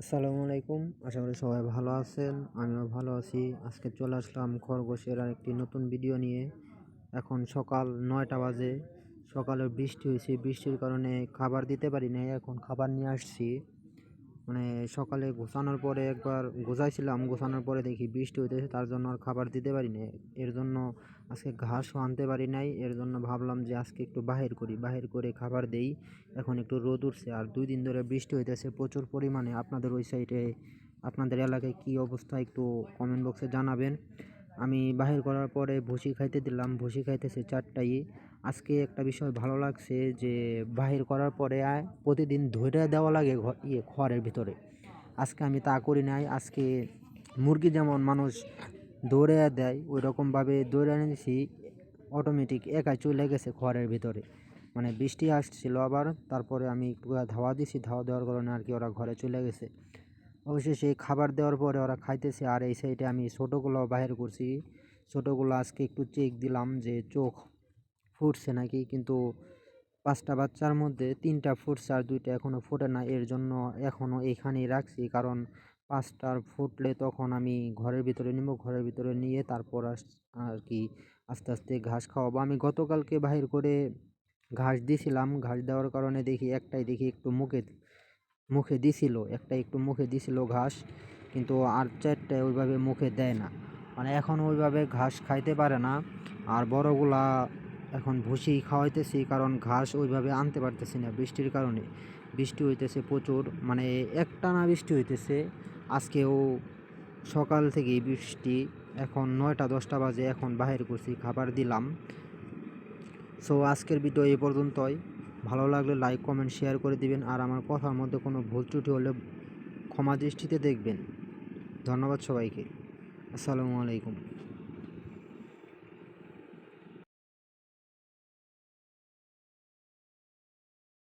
আসসালামু আলাইকুম। আশা করি সবাই ভালো আছেন, আমিও ভালো আছি। আজকে চলে আসলাম খরগোশের আর একটি নতুন ভিডিও নিয়ে। এখন সকাল নয়টা বাজে, সকালে বৃষ্টি হয়েছে। বৃষ্টির কারণে খাবার দিতে পারি নাই, এখন খাবার নিয়ে আসছি। মানে সকালে গোছানোর পরে একবার গোছাইছিলাম, গোছানোর পরে দেখি বৃষ্টি হইতেছে, তার জন্য আর খাবার দিতে পারি না এর জন্য আজকে ঘাসও আনতে পারি নাই, এর জন্য ভাবলাম যে আজকে একটু বাহির করি। বাহির করে খাবার দেই, এখন একটু রোদ উঠছে আর দুই দিন ধরে বৃষ্টি হইতেছে প্রচুর পরিমাণে। আপনাদের ওই সাইডে আপনাদের এলাকায় কী অবস্থা একটু কমেন্ট বক্সে জানাবেন। আমি বাহির করার পরে ভুসি খাইতে দিলাম, ভুসি খাইতেছে চারটাই আজকে একটা বিষয় ভালো লাগছে যে, বাহির করার পরে প্রতিদিন ধরে দেওয়া লাগে ইয়ে খড়ের ভিতরে। আজকে আমি তা করি নাই, আজকে মুরগি যেমন মানুষ দৌড়ে দেয় ওই রকমভাবে দৌড়ে এনেছি অটোমেটিক একাই চলে গেছে খড়ের ভিতরে। মানে বৃষ্টি আসছিল আবার, তারপরে আমি ধাওয়া দিছি, ধাওয়া দেওয়ার কারণে আর কি ওরা ঘরে চলে গেছে। সেই খাবার দেওয়ার পরে ওরা খাইতেছে। আর এই সাইডে আমি ছোটোগুলো বাইর করছি। ছোটোগুলো আজকে একটু চেক দিলাম যে চোখ ফুটছে নাকি, কিন্তু পাঁচটা বাচ্চার মধ্যে তিনটা ফুটছে আর দুইটা এখনও ফোটে না। এর জন্য এখনও এখানেই রাখছি, কারণ পাঁচটার ফুটলে তখন আমি ঘরের ভিতরে নিব, ঘরের ভিতরে নিয়ে তারপর আর কি আস্তে আস্তে ঘাস খাওয়াবো। আমি গতকালকে বাহির করে ঘাস দিছিলাম। ঘাস দেওয়ার কারণে দেখি, একটাই দেখি একটু মুখে মুখে দিছিল, একটা একটু মুখে দিছিল ঘাস, কিন্তু আর চারটে ওইভাবে মুখে দেয় না। মানে এখন ওইভাবে ঘাস খাইতে পারে না, আর বড়গুলা এখন ভুসি খাওয়াইতেছি, কারণ ঘাস ওইভাবে আনতে পারতেছি না বৃষ্টির কারণে। বৃষ্টি হইতেছে প্রচুর মানে একটানা বৃষ্টি হইতেছে, আজকেও সকাল থেকেই বৃষ্টি, এখন নয়টা, দশটা বাজে, এখন বাহির করছি, খাবার দিলাম। সো আজকের ভিডিও এই পর্যন্তই। ভালো লাগলে লাইক কমেন্ট শেয়ার করে দিবেন আর আমার কথার মধ্যে কোনো ভুল ত্রুটি হলে ক্ষমা দৃষ্টিতে দেখবেন। ধন্যবাদ সবাইকে। আসসালামু আলাইকুম।